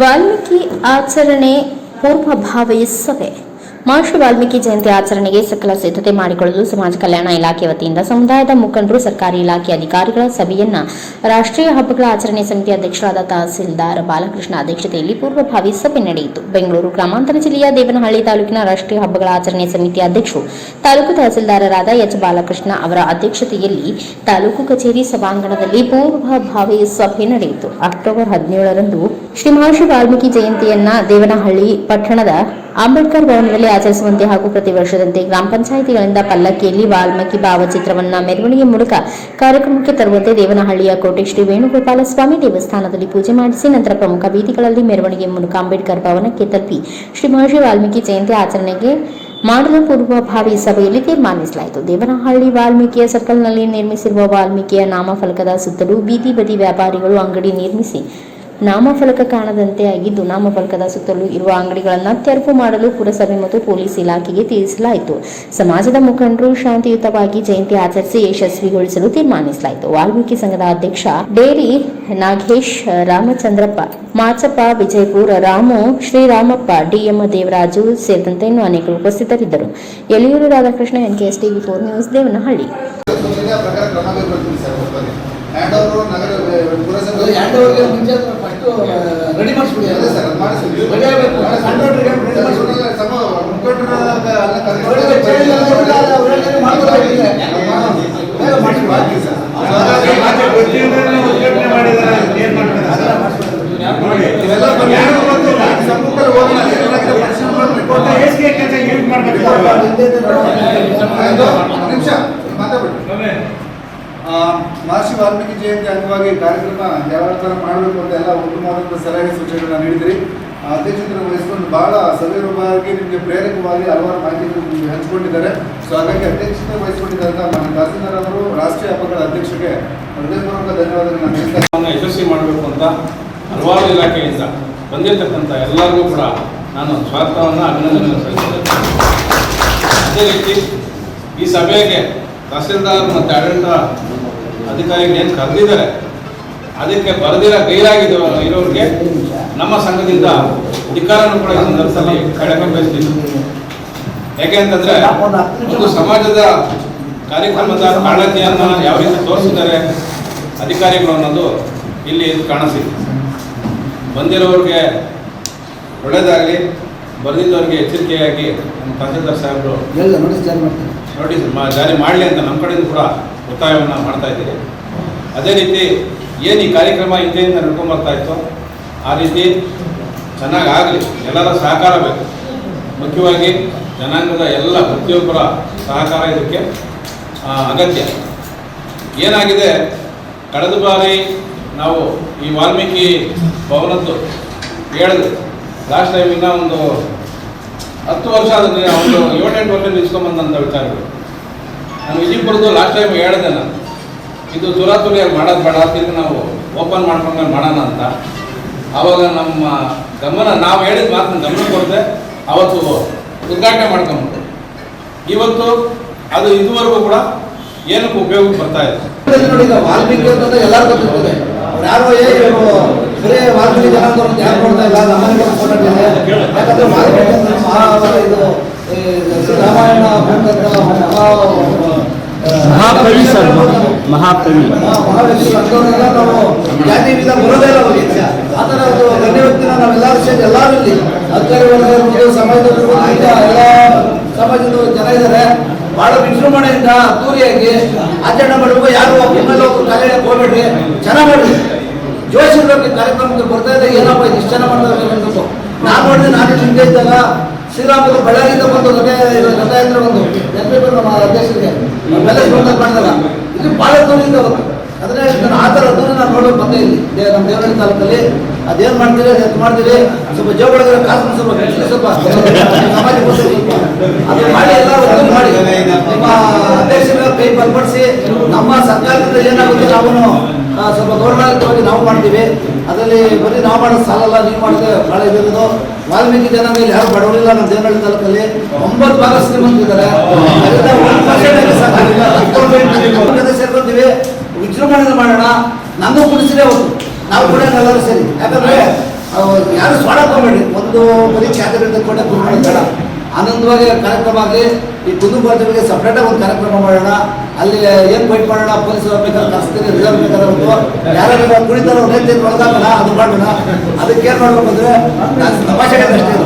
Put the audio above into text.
ವಾಲ್ಮೀಕಿ ಆಚರಣೆ ಪೂರ್ವಭಾವಿ ಸಭೆ ಮಹರ್ಷಿ ವಾಲ್ಮೀಕಿ ಜಯಂತಿ ಆಚರಣೆಗೆ ಸಕಲ ಸಿದ್ಧತೆ ಮಾಡಿಕೊಳ್ಳಲು ಸಮಾಜ ಕಲ್ಯಾಣ ಇಲಾಖೆ ವತಿಯಿಂದ ಸಮುದಾಯದ ಮುಖಂಡರು, ಸರ್ಕಾರಿ ಇಲಾಖೆ ಅಧಿಕಾರಿಗಳ ಸಭೆಯನ್ನ ರಾಷ್ಟ್ರೀಯ ಹಬ್ಬಗಳ ಆಚರಣೆ ಸಮಿತಿ ಅಧ್ಯಕ್ಷರಾದ ತಹಸೀಲ್ದಾರ್ ಬಾಲಕೃಷ್ಣ ಅಧ್ಯಕ್ಷತೆಯಲ್ಲಿ ಪೂರ್ವಭಾವಿ ಸಭೆ ನಡೆಯಿತು. ಬೆಂಗಳೂರು ಗ್ರಾಮಾಂತರ ಜಿಲ್ಲೆಯ ದೇವನಹಳ್ಳಿ ತಾಲೂಕಿನ ರಾಷ್ಟ್ರೀಯ ಹಬ್ಬಗಳ ಆಚರಣೆ ಸಮಿತಿ ಅಧ್ಯಕ್ಷರು, ತಾಲೂಕು ತಹಸೀಲ್ದಾರರಾದ ಎಚ್. ಬಾಲಕೃಷ್ಣ ಅವರ ಅಧ್ಯಕ್ಷತೆಯಲ್ಲಿ ತಾಲೂಕು ಕಚೇರಿ ಸಭಾಂಗಣದಲ್ಲಿ ಪೂರ್ವಭಾವಿ ಸಭೆ ನಡೆಯಿತು. ಅಕ್ಟೋಬರ್ ಹದಿನೇಳರಂದು ಶ್ರೀ ಮಹರ್ಷಿ ವಾಲ್ಮೀಕಿ ಜಯಂತಿಯನ್ನ ದೇವನಹಳ್ಳಿ ಪಟ್ಟಣದ ಅಂಬೇಡ್ಕರ್ ಭವನದಲ್ಲಿ ಆಚರಿಸುವಂತೆ ಹಾಗೂ ಪ್ರತಿ ವರ್ಷದಂತೆ ಗ್ರಾಮ ಪಂಚಾಯಿತಿಗಳಿಂದ ಪಲ್ಲಕ್ಕಿಯಲ್ಲಿ ವಾಲ್ಮೀಕಿ ಭಾವಚಿತ್ರವನ್ನ ಮೆರವಣಿಗೆ ಮೂಲಕ ಕಾರ್ಯಕ್ರಮಕ್ಕೆ ತರುವಂತೆ ದೇವನಹಳ್ಳಿಯ ಕೋಟೆ ಶ್ರೀ ವೇಣುಗೋಪಾಲ ಸ್ವಾಮಿ ದೇವಸ್ಥಾನದಲ್ಲಿ ಪೂಜೆ ಮಾಡಿಸಿ ನಂತರ ಪ್ರಮುಖ ಬೀದಿಗಳಲ್ಲಿ ಮೆರವಣಿಗೆ ಮೂಲಕ ಅಂಬೇಡ್ಕರ್ ಭವನಕ್ಕೆ ತಲುಪಿ ಶ್ರೀ ಮಹರ್ಷಿ ವಾಲ್ಮೀಕಿ ಜಯಂತಿ ಆಚರಣೆಗೆ ಮಾಡಲು ಪೂರ್ವಭಾವಿ ಸಭೆಯಲ್ಲಿ ತೀರ್ಮಾನಿಸಲಾಯಿತು. ದೇವನಹಳ್ಳಿ ವಾಲ್ಮೀಕಿಯ ಸರ್ಕಲ್ನಲ್ಲಿ ನಿರ್ಮಿಸಿರುವ ವಾಲ್ಮೀಕಿಯ ನಾಮಫಲಕದ ಸುತ್ತಲೂ ಬೀದಿ ಬದಿ ವ್ಯಾಪಾರಿಗಳು ಅಂಗಡಿ ನಿರ್ಮಿಸಿ ನಾಮಫಲಕ ಕಾಣದಂತೆ ಆಗಿದ್ದು ನಾಮಫಲಕದ ಸುತ್ತಲೂ ಇರುವ ಅಂಗಡಿಗಳನ್ನು ತೆರವು ಮಾಡಲು ಪುರಸಭೆ ಮತ್ತು ಪೊಲೀಸ್ ಇಲಾಖೆಗೆ ತಿಳಿಸಲಾಯಿತು ಸಮಾಜದ ಮುಖಂಡರು ಶಾಂತಿಯುತವಾಗಿ ಜಯಂತಿ ಆಚರಿಸಿ ಯಶಸ್ವಿಗೊಳಿಸಲು ತೀರ್ಮಾನಿಸಲಾಯಿತು ವಾಲ್ಮೀಕಿ ಸಂಘದ ಅಧ್ಯಕ್ಷ ಡೇರಿ ನಾಗೇಶ್ ರಾಮಚಂದ್ರಪ್ಪ ಮಾಚಪ್ಪ ವಿಜಯಪುರ ರಾಮು ಶ್ರೀರಾಮಪ್ಪ ಡಿಎಂ ದೇವರಾಜು ಸೇರಿದಂತೆ ಇನ್ನೂ ಅನೇಕರು ಉಪಸ್ಥಿತರಿದ್ದರು Yeliyur Radhakrishna NKS TV four news Devanahalli ready ಮಾಡಿಸ್ಬಿಡಿ. ಅದೇ ಸರ್ ಅದು ಮಾಡಿಸಿ ರೆಡಿ ಆಗ್ಬೇಕು. ಕಾಂಟ್ರಾಕ್ಟ್ರಿಗೆ ರೆಡಿ ಮಾಡಿಸ್ಬಿಡಿ. ಸಮ ಒಂದು ನಿಮಿಷ ಮಾತಾಡ್ಬಿಡಿ. ಆ, ಮಹರ್ಷಿ ವಾಲ್ಮೀಕಿ ಜಯಂತಿ ಅಂಗವಾಗಿ ಕಾರ್ಯಕ್ರಮ ಯಾವ ಥರ ಮಾಡಬೇಕು ಅಂತ ಎಲ್ಲ ಉತ್ತಮವಾದಂಥ ಸಲಹೆ ಸೂಚನೆಗಳನ್ನ ನೀಡಿದ್ರಿ. ಆ, ಅಧ್ಯಕ್ಷತೆ ವಹಿಸಿಕೊಂಡು ಬಹಳ ಸವಿರವಾಗಿ ನಿಮಗೆ ಪ್ರೇರಕವಾಗಿ ಹಲವಾರು ಮಾಹಿತಿಗಳು ನಿಮಗೆ ಹಂಚಿಕೊಂಡಿದ್ದಾರೆ. ಸೊ ಹಾಗಾಗಿ ಅಧ್ಯಕ್ಷತೆ ವಹಿಸಿಕೊಂಡಿದ್ದಂಥ ನಮ್ಮ ತಹಸೀಲ್ದಾರ್ ಅವರು ರಾಷ್ಟ್ರೀಯ ಹಬ್ಬಗಳ ಅಧ್ಯಕ್ಷರಿಗೆ ಹೃದಯಪೂರ್ವಕ ಧನ್ಯವಾದಗಳನ್ನು ಯಶಸ್ವಿ ಮಾಡಬೇಕು ಅಂತ ಹಲವಾರು ಇಲಾಖೆಯಿಂದ ಬಂದಿರತಕ್ಕಂಥ ಎಲ್ಲರಿಗೂ ಕೂಡ ನಾನು ಸ್ವಾಗತವನ್ನು ಅಭಿನಂದನೆ ಸಲ್ಲಿಸಿದ್ದೇನೆ ಅದೇ ರೀತಿ ಈ ಸಭೆಗೆ ತಹಸೀಲ್ದಾರ್ ಮತ್ತು ಆಡಳಿತ ಅಧಿಕಾರಿಗಳು ಏನು ಕರೆದಿದ್ದಾರೆ, ಅದಕ್ಕೆ ಬರೆದಿರೋ ಗೈರಾಗಿದ್ದು ಇರೋರಿಗೆ ನಮ್ಮ ಸಂಘದಿಂದ ಅಧಿಕಾರನೂ ಕೂಡ ಸಂದರ್ಭದಲ್ಲಿ ಹೇಳಕ್ಕೆ ಬಯಸ್ತೀನಿ. ಯಾಕೆ ಅಂತಂದ್ರೆ, ಒಂದು ಸಮಾಜದ ಕಾರ್ಯಕ್ರಮದ ಕಾಳಜಿಯನ್ನು ಯಾವ ರೀತಿ ತೋರಿಸಿದ್ದಾರೆ ಅಧಿಕಾರಿಗಳು ಅನ್ನೋದು ಇಲ್ಲಿ ಕಾಣಿಸಿದೆ. ಬಂದಿರೋರಿಗೆ ಒಳ್ಳೆಯದಾಗಲಿ ಬರೆದಿದ್ದವ್ರಿಗೆ ಎಚ್ಚರಿಕೆಯಾಗಿ ನಮ್ಮ ತಹಸೀಲ್ದಾರ್ ಸಾಹೇಬರು ನೋಟಿಸ್ ಜಾರಿ ಮಾಡಲಿ ಅಂತ ನಮ್ಮ ಕಡೆಯಿಂದ ಕೂಡ ಒತ್ತಾಯವನ್ನು ಮಾಡ್ತಾ ಇದ್ದೀರಿ. ಅದೇ ರೀತಿ ಏನು ಈ ಕಾರ್ಯಕ್ರಮ ಹಿಂದೆಯಿಂದ ಅಂತ ಬರ್ತಾ ಇತ್ತು? ಆ ರೀತಿ ಚೆನ್ನಾಗಿ ಆಗಲಿ ಎಲ್ಲರ ಸಹಕಾರ ಬೇಕು. ಮುಖ್ಯವಾಗಿ ಜನಾಂಗದ ಎಲ್ಲ ಪ್ರತಿಯೊಬ್ಬರ ಸಹಕಾರ ಇದಕ್ಕೆ ಅಗತ್ಯ. ಏನಾಗಿದೆ? ಕಳೆದ ಬಾರಿ ನಾವು ಈ ವಾಲ್ಮೀಕಿ ಭವನದ್ದು ಹೇಳಿದ್ರು ಲಾಸ್ಟ್ ಟೈಮಿಂದ ಒಂದು ಹತ್ತು ವರ್ಷ ಅದನ್ನ ಒಂದು ಏಳೆಂಟು ವರ್ಷ ನಿಲ್ಸ್ಕೊಂಬಂದಂಥ ವಿಚಾರಗಳು ನಾನು ವಿಜಯಪುರದ್ದು ಲಾಸ್ಟ್ ಟೈಮ್ ಹೇಳಿದೆ ನಾನು. ಇದು ತುರಾತುರಿಯಾಗಿ ಮಾಡೋದು ಬೇಡ, ಅದಕ್ಕೆ ನಾವು ಓಪನ್ ಮಾಡ್ಕೊಂಡ್ಮೇಲೆ ಮಾಡೋಣ ಅಂತ. ಆವಾಗ ನಮ್ಮ ಗಮನ, ನಾವು ಹೇಳಿದ ಮಾತನ್ನ ಗಮನ ಕೊಡದೆ, ಅವತ್ತು ಉದ್ಘಾಟನೆ ಮಾಡ್ಕೊಂಬಿಟ್ಟು ಇವತ್ತು ಅದು ಇದುವರೆಗೂ ಕೂಡ ಏನಕ್ಕೆ ಉಪಯೋಗಕ್ಕೆ ಬರ್ತಾ ಇದೆ ವಾಲ್ಮೀಕಿ ಅಂತಂದ್ರೆ ಎಲ್ಲರೂ ಗೊತ್ತಿರ್ತದೆ. ಯಾರು ಏ, ಇವ್ರು ಬರೀ ವಾಲ್ಮೀಕಿ ಜನ ಯಾರು ನೋಡ್ತಾ ಇಲ್ಲ ಯಾಕಂದ್ರೆ ವಾಲ್ಮೀಕಿ ಅಂದ್ರೆ ಮಹಾ ಇದು ಈ ರಾಮಾಯಣ ಬಂದಂತ ಮಹಾ ಮಹಾಕವಿ ಸರ್ ಮಹಾಕವಿ ಮಹಾವ್ಯಕ್ತಿ ಅಂಥವ್ರನ್ನೆಲ್ಲ ನಾವು ಜಾತಿ ವಿಧ ಬರೋದೇ ಇಲ್ಲ ಅವ್ರಿಗೆ ಗಣ್ಯ ವ್ಯಕ್ತಿನ ನಾವೆಲ್ಲರೂ ಸೇರಿ ಎಲ್ಲ ಸಮಾಜದ ಜನ ಇದ್ದಾರೆ ಬಹಳ ವಿಜೃಂಭಣೆಯಿಂದ ಅದ್ದೂರಿಯಾಗಿ ಆಚರಣೆ ಮಾಡಬೇಕು ಯಾರು ಒಬ್ರು ಕಾಲೇಜ್ ಹೋಗ್ಬೇಡ್ರಿ ಚೆನ್ನಾಗಿ ಮಾಡಿ ಜೋಶ್ ಇರ್ಬೇಕು ಈ ಕಾರ್ಯಕ್ರಮಕ್ಕೆ ಬರ್ತಾ ಇದೆ ಏನಪ್ಪ ಇದು ಇಷ್ಟು ಮಾಡ್ತಾರೆ ನಾನು ನೋಡಿದ್ರೆ ನಾನು ಹಿಂದೆ ಇದ್ದಾಗ ಶ್ರೀರಾಮುಲು ಬಳ್ಳಾರಿಯಿಂದ ಬಂದು ಗದೆ ಒಂದು ನೆನಪಿಟ್ಟು ನಮ್ಮ ಅಧ್ಯಕ್ಷರಿಗೆ ಬೆಲೆ ಶಿವಣ್ಣ ಮಾಡಿದಾಗ ಇದು ಭಾಳ ದೂರಿಂದ ಬಂತು. ಅದನ್ನೇ ಹೇಳ್ತೀನಿ, ಆ ಥರ ದೂರ ನಾನು ನೋಡೋಕೆ ಬಂದೆ ಇಲ್ಲಿ. ನಮ್ಮ ದೇವರಳ್ಳಿ ತಾಲೂಕಲ್ಲಿ ಅದೇನು ಮಾಡ್ತೀರಿ ಎತ್ತು ಮಾಡ್ತೀರಿ? ಸ್ವಲ್ಪ ಜೋಗಳಾಗಿರೋ ಕಾಸು ಸ್ವಲ್ಪ ಸ್ವಲ್ಪ ಸಮಾಜ ಅದು ಮಾಡಿ ಎಲ್ಲ ಒತ್ತಡ ಮಾಡಿ. ನಿಮ್ಮ ಅಧ್ಯಕ್ಷರ ಕೈ ಬಲಪಡಿಸಿ, ನಮ್ಮ ಸರ್ಕಾರದಿಂದ ಏನಾಗುತ್ತೆ ನಾವು ಸ್ವಲ್ಪ ಗೌರವಾನ್ವಿತವಾಗಿ ನಾವು ಮಾಡ್ತೀವಿ. ಅದರಲ್ಲಿ ಬರೀ ನಾವು ಮಾಡೋದು ಸಾಲಲ್ಲ, ನೀವು ಮಾಡಿದ್ರೆ ಭಾಳ ಇದಿರೋದು. ವಾಲ್ಮೀಕಿ ಜನ ಮೇಲೆ ಯಾರು ಬಡವರಿಲ್ಲ ನಮ್ಮ ದೇವನಹಳ್ಳಿ ತಾಲೂಕಲ್ಲಿ. ಒಂಬತ್ತು ಭಾಗ ಶ್ರೀಮಂತಿದ್ದಾರೆ ಅದರಿಂದ ಜೊತೆ ವಿಜೃಂಭಣೆ ಮಾಡೋಣ. ನಮಗೂ ಕುಡಿಸಿದೆ ಅವರು. ನಾವು ಕೂಡ ಎಲ್ಲರೂ ಸೇರಿ. ಯಾಕಂದ್ರೆ ಯಾರು ಸ್ವಾಡ ಮಾಡಿ ಒಂದು ಬರೀ ಖ್ಯಾತಿ ಕೂಡ ಬೇಡ ಆನಂದವಾಗಿ ಕಾರ್ಯಕ್ರಮ ಆಗಲಿ, ಈ ಕುಂದುಬಾರ್ದವರಿಗೆ ಸಪ್ರೇಟಾಗಿ ಒಂದು ಕಾರ್ಯಕ್ರಮ ಮಾಡೋಣ. ಅಲ್ಲಿ ಏನು ಫೈಟ್ ಮಾಡೋಣ? ಪೊಲೀಸ್ ಬೇಕಾದ್ರೆ ಕಳಿಸ್ತೀನಿ ರಿಸರ್ವ್ ಬೇಕಾದ್ರೆ ಒಂದು ಯಾರು ಕುಡಿತಾರೋ ನೇತಿ ಒಳಗಾಗೋಣ ಅದು ಮಾಡೋಣ. ಅದಕ್ಕೆ ಏನು ಮಾಡ್ಬೇಕಂದ್ರೆ ಅಂದರೆ ತಮಾಷೆಗೆ ಅಷ್ಟೇ.